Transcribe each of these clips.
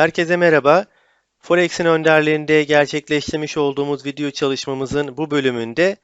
Herkese merhaba. Forex'in önderliğinde gerçekleştirmiş olduğumuz video çalışmamızın bu bölümünde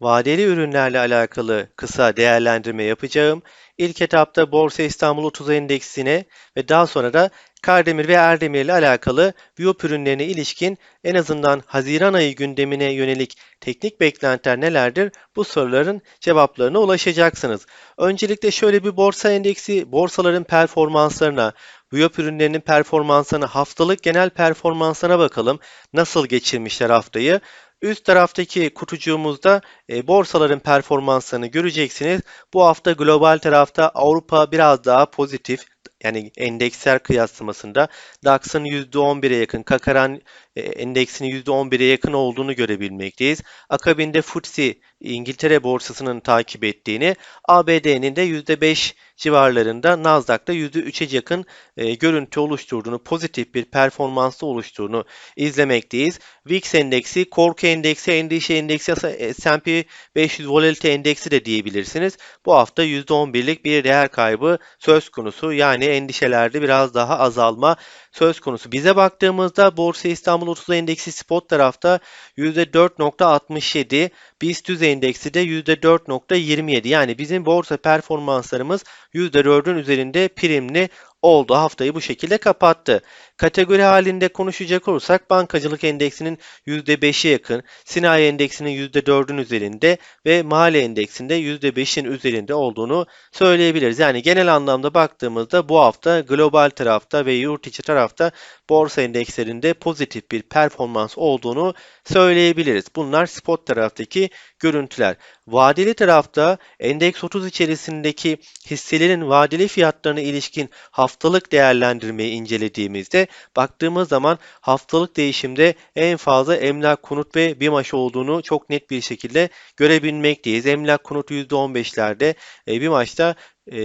vadeli ürünlerle alakalı kısa değerlendirme yapacağım. İlk etapta Borsa İstanbul 30 endeksine ve daha sonra da Kardemir ve Erdemir ile alakalı Viyop ürünlerine ilişkin en azından Haziran ayı gündemine yönelik teknik beklentiler nelerdir? Bu soruların cevaplarına ulaşacaksınız. Öncelikle şöyle bir borsa endeksi, borsaların performanslarına, Viyop ürünlerinin performanslarına, haftalık genel performanslarına bakalım. Nasıl geçirmişler haftayı? Üst taraftaki kutucuğumuzda e, borsaların performanslarını göreceksiniz. Bu hafta global tarafta Avrupa biraz daha pozitif. Yani endeksler kıyaslamasında DAX'ın %11'e yakın, Kakaran e, endeksinin %11'e yakın olduğunu görebilmekteyiz. Akabinde FTSE İngiltere borsasının takip ettiğini, ABD'nin de %5 civarlarında Nasdaq'ta %3'e yakın e, görüntü oluşturduğunu, pozitif bir performanslı oluşturduğunu izlemekteyiz. VIX endeksi, korku endeksi, endişe endeksi, S&P 500 volatilite endeksi de diyebilirsiniz. Bu hafta %11'lik bir değer kaybı söz konusu. Yani endişelerde biraz daha azalma söz konusu. Bize baktığımızda Borsa İstanbul 30 endeksi spot tarafta %4.67, BIST 100 endeksi de %4.27. Yani bizim borsa performanslarımız %4'ün üzerinde primli oldu. Haftayı bu şekilde kapattı. Kategori halinde konuşacak olursak bankacılık endeksinin %5'e yakın, sinayi endeksinin %4'ün üzerinde ve mahalle endeksinde %5'in üzerinde olduğunu söyleyebiliriz. Yani genel anlamda baktığımızda bu hafta global tarafta ve yurt içi tarafta borsa endekslerinde pozitif bir performans olduğunu söyleyebiliriz. Bunlar spot taraftaki görüntüler. Vadeli tarafta endeks 30 içerisindeki hisselerin vadeli fiyatlarına ilişkin haftalık değerlendirmeyi incelediğimizde baktığımız zaman haftalık değişimde en fazla emlak, konut ve BİMAŞ olduğunu çok net bir şekilde görebilmekteyiz. Emlak konut %15'lerde, e, BİMAŞ'ta e,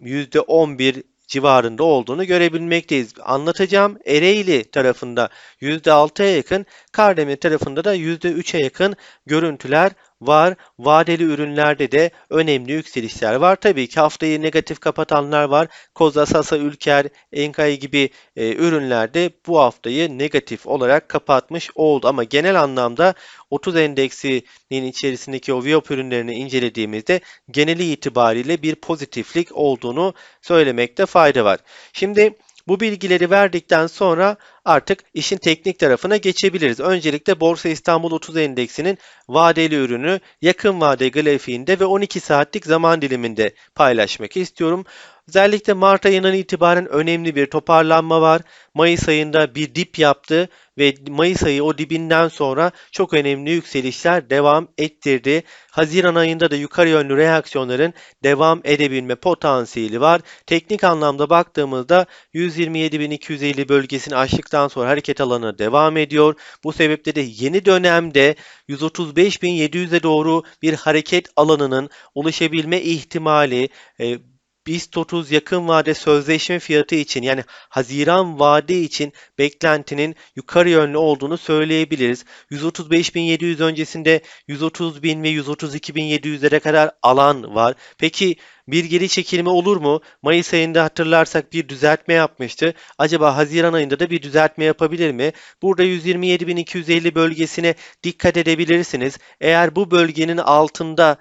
%11 civarında olduğunu görebilmekteyiz. Anlatacağım Ereğli tarafında %6'ya yakın, Kardemir tarafında da %3'e yakın görüntüler var. Vadeli ürünlerde de önemli yükselişler var. Tabii ki haftayı negatif kapatanlar var. Koza, Sasa, Ülker, Enkay gibi e, ürünlerde bu haftayı negatif olarak kapatmış oldu. Ama genel anlamda 30 endeksinin içerisindeki o Viop ürünlerini incelediğimizde geneli itibariyle bir pozitiflik olduğunu söylemekte fayda var. Şimdi bu bilgileri verdikten sonra artık işin teknik tarafına geçebiliriz. Öncelikle Borsa İstanbul 30 endeksinin vadeli ürünü yakın vade grafiğinde ve 12 saatlik zaman diliminde paylaşmak istiyorum. Özellikle Mart ayından itibaren önemli bir toparlanma var. Mayıs ayında bir dip yaptı ve Mayıs ayı o dibinden sonra çok önemli yükselişler devam ettirdi. Haziran ayında da yukarı yönlü reaksiyonların devam edebilme potansiyeli var. Teknik anlamda baktığımızda 127.250 bölgesini aştıktan sonra hareket alanı devam ediyor. Bu sebeple de yeni dönemde 135.700'e doğru bir hareket alanının oluşabilme ihtimali e, BIST 30 yakın vade sözleşme fiyatı için yani Haziran vade için beklentinin yukarı yönlü olduğunu söyleyebiliriz. 135.700 öncesinde 130.000 ve 132.700'lere kadar alan var. Peki bir geri çekilme olur mu? Mayıs ayında hatırlarsak bir düzeltme yapmıştı. Acaba Haziran ayında da bir düzeltme yapabilir mi? Burada 127.250 bölgesine dikkat edebilirsiniz. Eğer bu bölgenin altında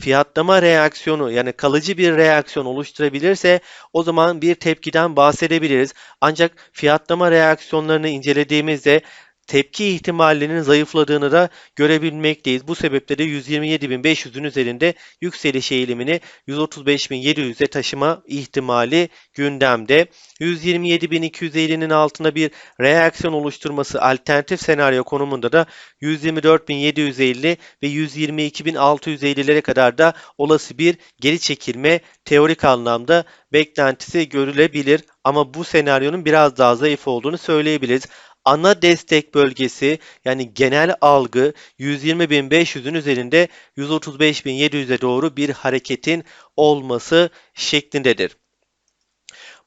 fiyatlama reaksiyonu yani kalıcı bir reaksiyon oluşturabilirse o zaman bir tepkiden bahsedebiliriz. Ancak fiyatlama reaksiyonlarını incelediğimizde tepki ihtimallerinin zayıfladığını da görebilmekteyiz. Bu sebeple de 127.500'ün üzerinde yükseliş eğilimini 135.700'e taşıma ihtimali gündemde. 127.250'nin altında bir reaksiyon oluşturması alternatif senaryo konumunda da 124.750 ve 122.650'lere kadar da olası bir geri çekilme teorik anlamda beklentisi görülebilir. Ama bu senaryonun biraz daha zayıf olduğunu söyleyebiliriz ana destek bölgesi yani genel algı 120.500'ün üzerinde 135.700'e doğru bir hareketin olması şeklindedir.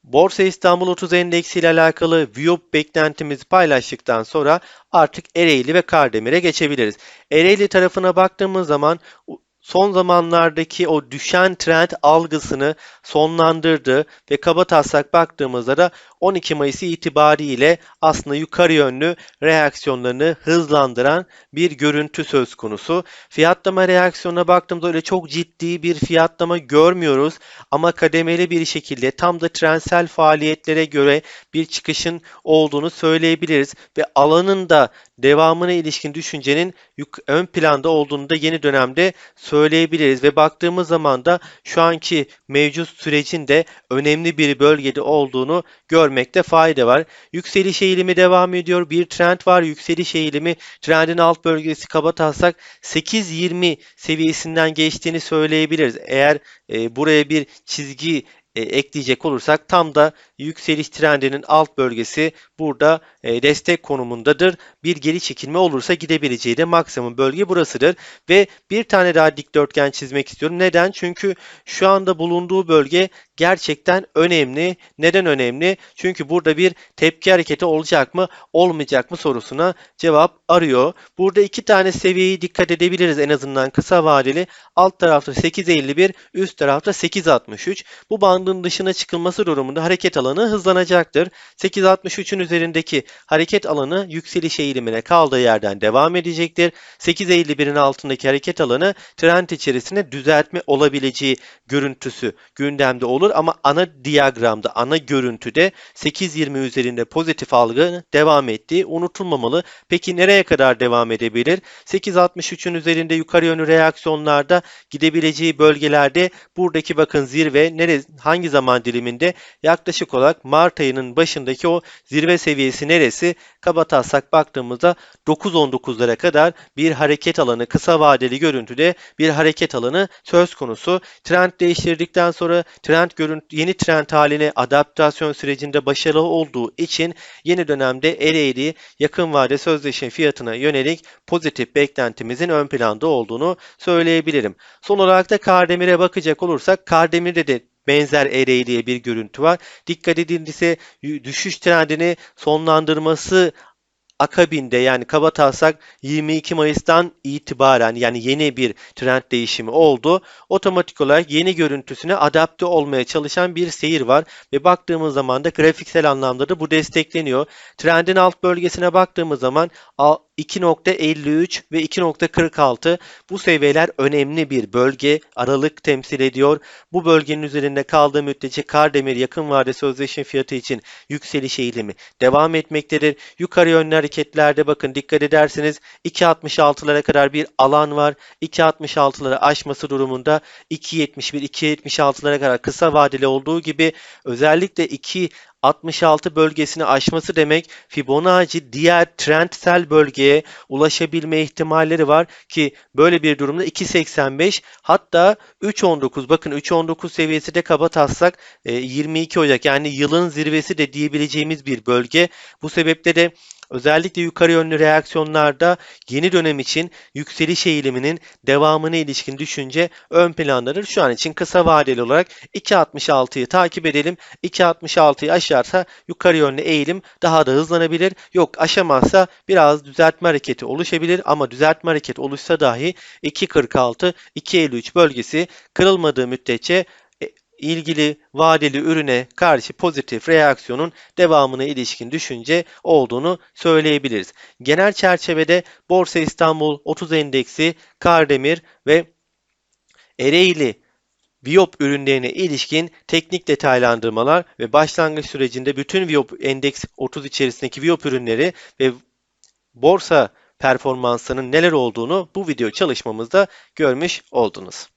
Borsa İstanbul 30 Endeksi ile alakalı Viyop beklentimizi paylaştıktan sonra artık Ereğli ve Kardemir'e geçebiliriz. Ereğli tarafına baktığımız zaman son zamanlardaki o düşen trend algısını sonlandırdı ve kaba taslak baktığımızda da 12 Mayıs itibariyle aslında yukarı yönlü reaksiyonlarını hızlandıran bir görüntü söz konusu. Fiyatlama reaksiyonuna baktığımızda öyle çok ciddi bir fiyatlama görmüyoruz ama kademeli bir şekilde tam da trendsel faaliyetlere göre bir çıkışın olduğunu söyleyebiliriz ve alanın da devamına ilişkin düşüncenin ön planda olduğunu da yeni dönemde söyleyebiliriz ve baktığımız zaman da şu anki mevcut sürecin de önemli bir bölgede olduğunu görmekte fayda var. Yükseliş eğilimi devam ediyor. Bir trend var. Yükseliş eğilimi trendin alt bölgesi kabataslak 8.20 seviyesinden geçtiğini söyleyebiliriz. Eğer e, buraya bir çizgi e, ekleyecek olursak tam da yükseliş trendinin alt bölgesi burada e, destek konumundadır. Bir geri çekilme olursa gidebileceği de maksimum bölge burasıdır. Ve bir tane daha dikdörtgen çizmek istiyorum. Neden? Çünkü şu anda bulunduğu bölge gerçekten önemli. Neden önemli? Çünkü burada bir tepki hareketi olacak mı, olmayacak mı sorusuna cevap arıyor. Burada iki tane seviyeyi dikkat edebiliriz en azından kısa vadeli. Alt tarafta 8.51, üst tarafta 8.63. Bu bandın dışına çıkılması durumunda hareket alanı hızlanacaktır. 8.63'ün üzerindeki hareket alanı yükseliş eğilimine kaldığı yerden devam edecektir. 8.51'in altındaki hareket alanı trend içerisinde düzeltme olabileceği görüntüsü gündemde olur ama ana diyagramda, ana görüntüde 8.20 üzerinde pozitif algı devam ettiği unutulmamalı. Peki nereye kadar devam edebilir? 8.63'ün üzerinde yukarı yönlü reaksiyonlarda gidebileceği bölgelerde buradaki bakın zirve nere, hangi zaman diliminde yaklaşık olarak Mart ayının başındaki o zirve seviyesi neresi? Kabataslak baktığımızda 9.19'lara kadar bir hareket alanı kısa vadeli görüntüde bir hareket alanı söz konusu. Trend değiştirdikten sonra trend görüntü yeni trend haline adaptasyon sürecinde başarılı olduğu için yeni dönemde eğri yakın vade sözleşme fiyatına yönelik pozitif beklentimizin ön planda olduğunu söyleyebilirim. Son olarak da Kardemir'e bakacak olursak Kardemir'de de benzer eğriliğe bir görüntü var. Dikkat edilirse düşüş trendini sonlandırması akabinde yani kabataslak 22 Mayıs'tan itibaren yani yeni bir trend değişimi oldu. Otomatik olarak yeni görüntüsüne adapte olmaya çalışan bir seyir var ve baktığımız zaman da grafiksel anlamda da bu destekleniyor. Trendin alt bölgesine baktığımız zaman 2.53 ve 2.46 bu seviyeler önemli bir bölge aralık temsil ediyor. Bu bölgenin üzerinde kaldığı müddetçe Kardemir yakın vade sözleşme fiyatı için yükseliş eğilimi devam etmektedir. Yukarı yönlü hareketlerde bakın dikkat ederseniz 2.66'lara kadar bir alan var. 2.66'ları aşması durumunda 2.71 2.76'lara kadar kısa vadeli olduğu gibi özellikle 2 66 bölgesini aşması demek Fibonacci diğer trendsel bölgeye ulaşabilme ihtimalleri var ki böyle bir durumda 2.85 hatta 3.19 bakın 3.19 seviyesi de kaba taslak 22 Ocak yani yılın zirvesi de diyebileceğimiz bir bölge. Bu sebeple de Özellikle yukarı yönlü reaksiyonlarda yeni dönem için yükseliş eğiliminin devamına ilişkin düşünce ön plandadır. Şu an için kısa vadeli olarak 2.66'yı takip edelim. 2.66'yı aşarsa yukarı yönlü eğilim daha da hızlanabilir. Yok aşamazsa biraz düzeltme hareketi oluşabilir ama düzeltme hareketi oluşsa dahi 2.46, 2.53 bölgesi kırılmadığı müddetçe ilgili vadeli ürüne karşı pozitif reaksiyonun devamına ilişkin düşünce olduğunu söyleyebiliriz. Genel çerçevede Borsa İstanbul 30 endeksi, Kardemir ve Ereğli Viyop ürünlerine ilişkin teknik detaylandırmalar ve başlangıç sürecinde bütün Viyop endeks 30 içerisindeki Viyop ürünleri ve borsa performansının neler olduğunu bu video çalışmamızda görmüş oldunuz.